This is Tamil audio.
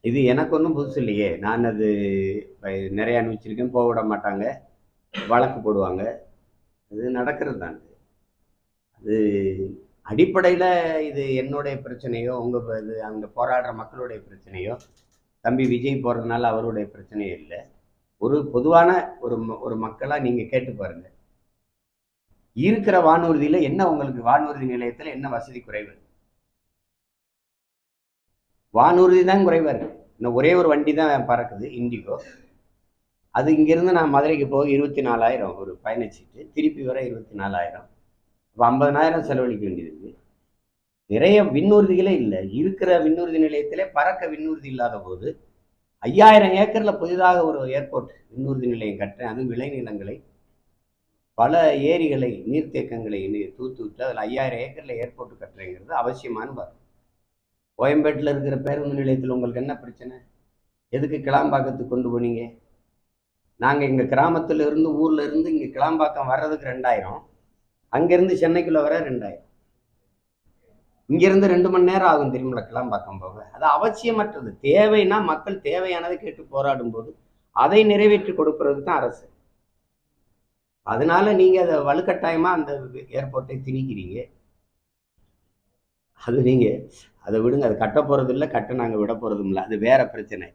இது எனக்கு ஒன்றும் புதுசு இல்லையே. நான் அது நிறைய அனுபவிச்சிருக்கேன். போக விட மாட்டாங்க. வழக்கு போடுவாங்க. அது நடக்கிறது தான் அது. அது அடிப்படையில் இது என்னுடைய பிரச்சனையோ உங்கள் இது அங்கே போராடுற மக்களுடைய பிரச்சனையோ தம்பி விஜய் போகிறதுனால அவருடைய பிரச்சனையோ இல்லை. ஒரு பொதுவான ஒரு ம- ஒரு மக்களாக நீங்கள் கேட்டு பாருங்க. இருக்கிற வானூர்தியில் என்ன உங்களுக்கு வானூர்தி நிலையத்தில் என்ன வசதி குறைவு? வானூர்தி தான் குறைவாக இருக்குது இன்னும் ஒரே ஒரு வண்டி தான் பறக்குது இண்டிகோ அது இங்கேருந்து நான் மதுரைக்கு போக இருபத்தி நாலாயிரம் ஒரு பயணச்சீட்டு திருப்பி வர இருபத்தி நாலாயிரம் இப்போ ஐம்பதனாயிரம் செலவழிக்க வேண்டியது இருக்குது நிறைய விண்ணூர்திகளே இல்லை. இருக்கிற விண்ணூர்தி நிலையத்திலே பறக்க விண்ணூர்தி இல்லாத போது ஐயாயிரம் ஏக்கரில் புதிதாக ஒரு ஏர்போர்ட் விண்ணூர்தி நிலையம் கட்டுறேன். அதுவும் விளைநிலங்களை பல ஏரிகளை நீர்த்தேக்கங்களை தூத்து விட்டு அதில் ஐயாயிரம் ஏக்கரில் ஏர்போர்ட் கட்டுறேங்கிறது அவசியமான வரும் கோயம்பேட்டில் இருக்கிற பேருந்து நிலையத்தில் உங்களுக்கு என்ன பிரச்சனை? எதுக்கு கிளாம்பாக்கத்துக்கு கொண்டு போனீங்க? நாங்கள் எங்கள் கிராமத்தில் இருந்து ஊரில் இருந்து இங்கே கிளாம்பாக்கம் வர்றதுக்கு ரெண்டாயிரம். அங்கேருந்து சென்னைக்குள்ளே வர ரெண்டாயிரம். இங்கேருந்து ரெண்டு மணி நேரம் ஆகும் திரும்பல கிளாம்பாக்கம் போக. அது அவசியமற்றது. தேவைன்னா மக்கள் தேவையானதை கேட்டு போராடும் போது அதை நிறைவேற்றி கொடுக்கறது தான் அரசு. அதனால நீங்க அதை வலுக்கட்டாயமா அந்த ஏர்போர்ட்டை திணிக்கிறீங்க. அது நீங்க அதை விடுங்க அது கட்ட போறது இல்லை கட்ட நாங்கள் விட போறதும் இல்லை அது வேற பிரச்சனை.